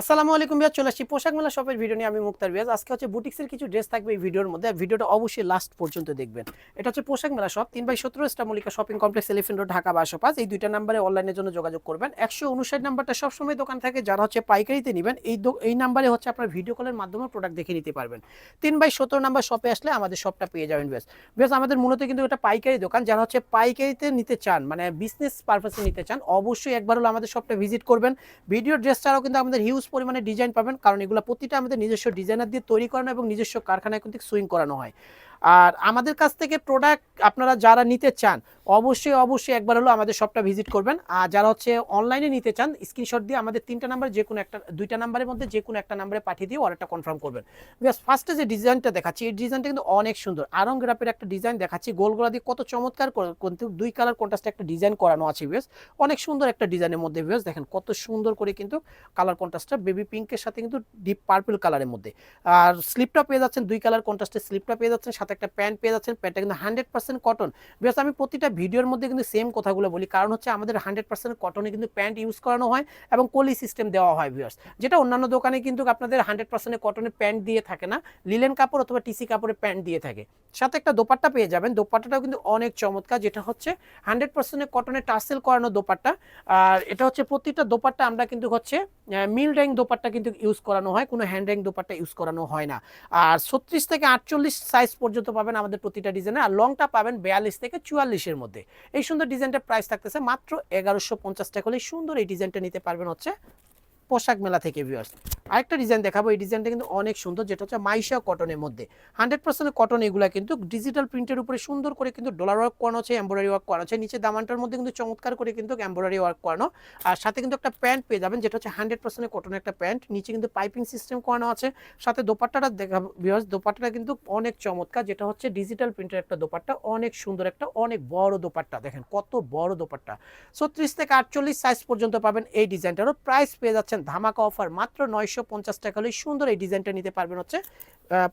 আসসালামু আলাইকুম বিয়াজ চলে আসছি পোশাক মেলা শপের ভিডিও নিয়ে। আমি মুক্তার বিয়াজ। আজকে হচ্ছে বুটিক্সের কিছু ড্রেস থাকবে এই ভিডিওর মধ্যে। ভিডিওটা অবশ্যই লাস্ট পর্যন্ত দেখবেন। এটা হচ্ছে পোশাক মেলা শপ তিন বাই সতেরো স্টামলিকা shopping complex elephant road Dhaka বাসো পাঁচ। এই দুইটা নাম্বারে অনলাইনের জন্য যোগাযোগ করবেন। একশো উনষাট নাম্বারটা সবসময় দোকান থাকে। যারা হচ্ছে পাইকারিতে নেবেন, এই এই নাম্বারে হচ্ছে আপনার ভিডিও কলের মাধ্যমে প্রোডাক্ট দেখে নিতে পারবেন। তিন বাই সতেরো নাম্বার শপে আসলে আমাদের শপটা পেয়ে যাবেন বেশ বেশ আমাদের মূলত কিন্তু এটা পাইকারি দোকান। যারা হচ্ছে পাইকারিতে নিতে চান মানে বিজনেস পারপাসে নিতে চান, অবশ্যই একবার হলো আমাদের শপটা ভিজিট করবেন। ভিডিও ড্রেস ছাড়াও কিন্তু আমাদের হিউজ পরিমাণে ডিজাইন পাবেন, কারণ এগুলো প্রতিটা আমাদের নিজস্ব ডিজাইনার দিয়ে তৈরি করানো এবং নিজস্ব কারখানায় কিন্তু সুইং করানো হয়। আর আমাদের কাছ থেকে প্রোডাক্ট আপনারা যারা নিতে চান, অবশ্যই অবশ্যই একবার হলো আমাদের শপটা ভিজিট করবেন। আর যারা হচ্ছে অনলাইনে নিতে চান স্ক্রিনশট দিয়ে আমাদের তিনটা নাম্বার যে কোনো একটা, দুইটা নাম্বারের মধ্যে যে কোনো একটা নাম্বারে পাঠিয়ে দিয়ে অর্ডারটা কনফার্ম করবেন। বেশ ফার্স্টে যে ডিজাইনটা দেখাচ্ছি, এই ডিজাইনটা কিন্তু অনেক সুন্দর। আরং গ্রাপের একটা ডিজাইন দেখাচ্ছি, গোলগোলা দিয়ে কত চমৎকার করে, কিন্তু দুই কালার কন্ট্রাস্টে একটা ডিজাইন করানো আছে বেশ অনেক সুন্দর একটা ডিজাইনের মধ্যে বেশ দেখেন কত সুন্দর করে কিন্তু কালার কন্ট্রাস্টটা বেবি পিঙ্কের সাথে কিন্তু ডিপ পার্পল কালারের মধ্যে। আর স্লিপটা পেয়ে যাচ্ছেন, দুই কালার কন্ট্রাস্টের স্লিপটা পেয়ে যাচ্ছেন, সাথে একটা প্যান্ট পেয়ে যাচ্ছেন, প্যান্টটা কিন্তু হান্ড্রেড পার্সেন্ট কটন বেশ আমি প্রতিটা ভিডিওর মধ্যে কিন্তু সেম কথাগুলো বলি, কারণ হচ্ছে আমাদের হান্ড্রেড পার্সেন্ট কটনে কিন্তু প্যান্ট ইউজ করানো হয় এবং কলি সিস্টেম দেওয়া হয় ভিউয়ার্স যেটা অন্যান্য দোকানে কিন্তু আপনাদের হান্ড্রেড পার্সেন্ট কটনের প্যান্ট দিয়ে থাকে না, লিলেন কাপড় অথবা টিসি কাপড়ের প্যান্ট দিয়ে থাকে। সাথে একটা দোপাট্টা পেয়ে যাবেন, দোপাট্টাটাও কিন্তু অনেক চমৎকার, যেটা হচ্ছে হান্ড্রেড পার্সেন্টের কটনের টাসেল করানো দোপাট্টা। আর এটা হচ্ছে প্রতিটা দোপাট্টা আমরা কিন্তু হচ্ছে মিল র্যাঙ্ক দোপাট্টা কিন্তু ইউজ করানো হয়, কোনো হ্যান্ড র্যাঙ্ক দোপাট্টা ইউজ করানো হয় না। আর ছত্রিশ থেকে আটচল্লিশ সাইজ পর্যন্ত পাবেন আমাদের প্রতিটা ডিজাইনে। আর লংটা পাবেন বিয়াল্লিশ থেকে চুয়াল্লিশের মধ্যে। এই সুন্দর ডিজাইনটার প্রাইস থাকতেছে মাত্র এগারোশো পঞ্চাশ টাকা হলে সুন্দর এই ডিজাইনটা নিতে পারবেন হচ্ছে পোশাক মেলা থেকে ভিউয়ার্স আরেকটা ডিজাইন দেখাবো, এই ডিজাইনটা কিন্তু অনেক সুন্দর, যেটা হচ্ছে মাইশা কটনের মধ্যে। হান্ড্রেড পার্সেন্ট কটন এগুলো কিন্তু ডিজিটাল প্রিন্টের উপরে সুন্দর করে কিন্তু ডলার ওয়ার্ক করানো আছে এম্ব্রয়ডারি ওয়ার্ক করানো আছে। নিচে দামানটার মধ্যে কিন্তু চমৎকার করে কিন্তু এম্ব্রয়ডারি ওয়ার্ক করানো। আর সাথে কিন্তু একটা প্যান্ট পেয়ে যাবেন, যেটা হচ্ছে হান্ড্রেড পার্সেন্ট কটনের একটা প্যান্ট নিচে কিন্তু পাইপিং সিস্টেম করানো আছে। সাথে দোপাট্টাটা দেখাবো ভিউয়ার্স দোপাট্টাটা কিন্তু অনেক চমৎকার, যেটা হচ্ছে ডিজিটাল প্রিন্টের একটা দোপাট্টা। অনেক সুন্দর একটা, অনেক বড় দোপাট্টা, দেখেন কত বড় দোপাট্টা। ছত্রিশ থেকে আটচল্লিশ সাইজ পর্যন্ত পাবেন এই ডিজাইনটারও প্রাইস পেয়ে যাচ্ছেন ধামাকা অফার মাত্র নয়শো পঞ্চাশ টাকা হলে সুন্দর এই ডিজাইনটা নিতে পারবেন হচ্ছে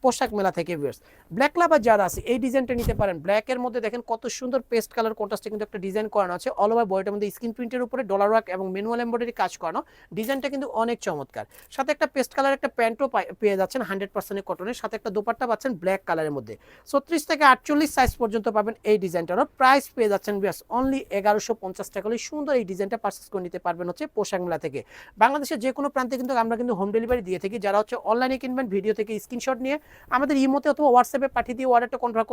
পোশাক মেলা থেকে ভিউয়ার্স ব্ল্যাক লাভার যারা আছে, এই ডিজাইনটা নিতে পারেন। ব্ল্যাকের মধ্যে দেখেন কত সুন্দর পেস্ট কালার কন্ট্রাস্টে কিন্তু একটা ডিজাইন করানো আছে। অল ওভার বডিটার মধ্যে স্ক্রিন প্রিন্টের উপরে ডলার ওয়ার্ক এবং ম্যানুয়াল এমব্রয়ডারি কাজ করানো। ডিজাইনটা কিন্তু অনেক চমৎকার। সাথে একটা পেস্ট কালার একটা প্যান্টও পেয়ে যাচ্ছেন হান্ড্রেড পার্সেন্টের কটনের সাথে একটা দোপাট্টা পাচ্ছেন ব্ল্যাক কালারের মধ্যে। ছত্রিশ থেকে আটচল্লিশ সাইজ পর্যন্ত পাবেন এই ডিজাইনটারও প্রাইস পেয়ে যাচ্ছেন বিয়াস অনলি এগারোশো পঞ্চাশ টাকা হলে সুন্দর এই ডিজাইনটা পারচেস করে নিতে পারবেন হচ্ছে পোশাক মেলা থেকে। বাংলাদেশের যে কোনো প্রান্তে কিন্তু আমরা কিন্তু হোম ডেলিভারি দিয়ে থাকি। যারা হচ্ছে অনলাইনে কিনবেন ভিডিও থেকে স্ক্রিনশট নিয়ে আমাদের ইমোতে অথবা হোয়াটসঅ্যাপে পাঠিয়ে দিয়ে অর্ডারটা কনফার্ম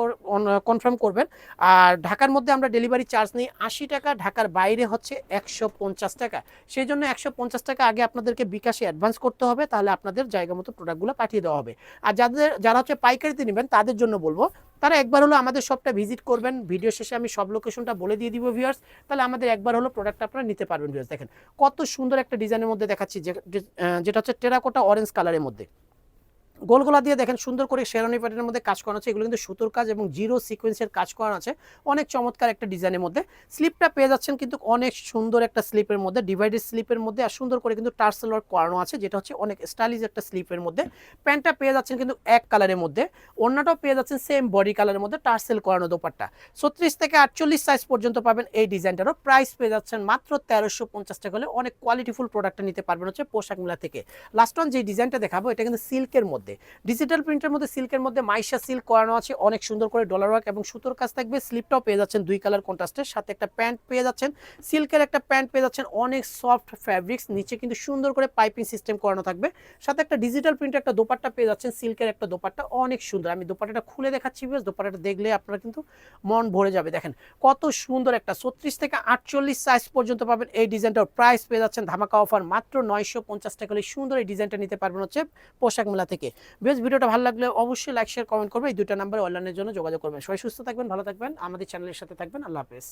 কনফার্ম করবেন। আর ঢাকার মধ্যে আমরা ডেলিভারি চার্জ নিই। আশি টাকা, ঢাকার বাইরে হচ্ছে একশো পঞ্চাশ টাকা। সেই জন্য একশো পঞ্চাশ টাকা আগে আপনাদেরকে বিকাশে অ্যাডভান্স করতে হবে, তাহলে আপনাদের জায়গা মতো প্রোডাক্টগুলো পাঠিয়ে দেওয়া হবে। আর যাদের, যারা হচ্ছে পাইকারিতে নেবেন, তাদের জন্য বলব, তারা একবার হলো আমাদের শপটা ভিজিট করবেন। ভিডিও শেষে আমি সব লোকেশনটা বলে দিয়ে দিব ভিউয়ার্স তাহলে আমাদের একবার হলো প্রোডাক্ট আপনারা নিতে পারবেন ভিউয়ার্স দেখেন, কত সুন্দর একটা ডিজাইনের মধ্যে দেখাচ্ছি যেটা হচ্ছে টেরাকোটা অরেঞ্জ কালারের মধ্যে। গোলগোলা দিয়ে দেখেন সুন্দর করে শেরানি প্যাটার্নের মধ্যে কাজ করানো আছে। এগুলো কিন্তু সুতোর কাজ এবং জিরো সিকোয়েন্সের কাজ করানো আছে। অনেক চমৎকার একটা ডিজাইনের মধ্যে। স্লিপটা পেয়ে যাচ্ছেন কিন্তু অনেক সুন্দর একটা স্লিপের মধ্যে, ডিভাইডেড স্লিপের মধ্যে আর সুন্দর করে কিন্তু টার্সেল ওয়ার্ক করানো আছে, যেটা হচ্ছে অনেক স্টাইলিশ একটা স্লিপের মধ্যে। প্যান্টটা পেয়ে যাচ্ছেন কিন্তু এক কালারের মধ্যে। অন্যটাও পেয়ে যাচ্ছেন সেম বডি কালারের মধ্যে টার্সেল করানো দোপাট্টা। ছত্রিশ থেকে আটচল্লিশ সাইজ পর্যন্ত পাবেন এই ডিজাইনটারও। প্রাইস পেয়ে যাচ্ছেন মাত্র তেরোশো পঞ্চাশ টাকা হলে অনেক কোয়ালিটিফুল প্রোডাক্টটা নিতে পারবেন হচ্ছে পোশাক মেলা থেকে। লাস্ট ওয়ান যে ডিজাইনটা দেখাবো, এটা কিন্তু সিল্কের মধ্যে। ডিজিটাল প্রিন্টের মধ্যে সিল্কের মধ্যে মাইশা সিল্ক করানো আছে, অনেক সুন্দর করে ডলার ওয়ার্ক এবং সুতোর কাজ থাকবে। স্লিপটাও পেয়ে যাচ্ছেন দুই কালার কন্ট্রাস্টের সাথে একটা প্যান্ট পেয়ে যাচ্ছেন। সিল্কের একটা প্যান্ট পেয়ে যাচ্ছেন, অনেক সফট ফ্যাব্রিক্স নিচে কিন্তু সুন্দর করে পাইপিং সিস্টেম করানো থাকবে। সাথে একটা ডিজিটাল প্রিন্টের একটা দোপাট্টা পেয়ে যাচ্ছেন সিল্কের একটা দোপাট্টা, অনেক সুন্দর। আমি দোপাট্টাটা খুলে দেখাচ্ছি বেশ দোপাট্টাটা দেখলে আপনারা কিন্তু মন ভরে যাবে। দেখেন কত সুন্দর একটা ছত্রিশ থেকে আটচল্লিশ সাইজ পর্যন্ত পাবেন এই ডিজাইনটার প্রাইস পেয়ে যাচ্ছেন ধামাকা অফার মাত্র নয়শো পঞ্চাশ টাকা। হলে সুন্দর এই ডিজাইনটা নিতে পারবেন হচ্ছে পোশাক মেলা থেকে। বেশ ভিডিওটা ভালো লাগলে অবশ্যই লাইক শেয়ার কমেন্ট করবে। এই দুটো নাম্বারে অনলাইনের জন্য যোগাযোগ করবেন। সবাই সুস্থ থাকবেন, ভালো থাকবেন। আমাদের চ্যানেলের সাথে থাকবেন। আল্লাহ হাফেজ।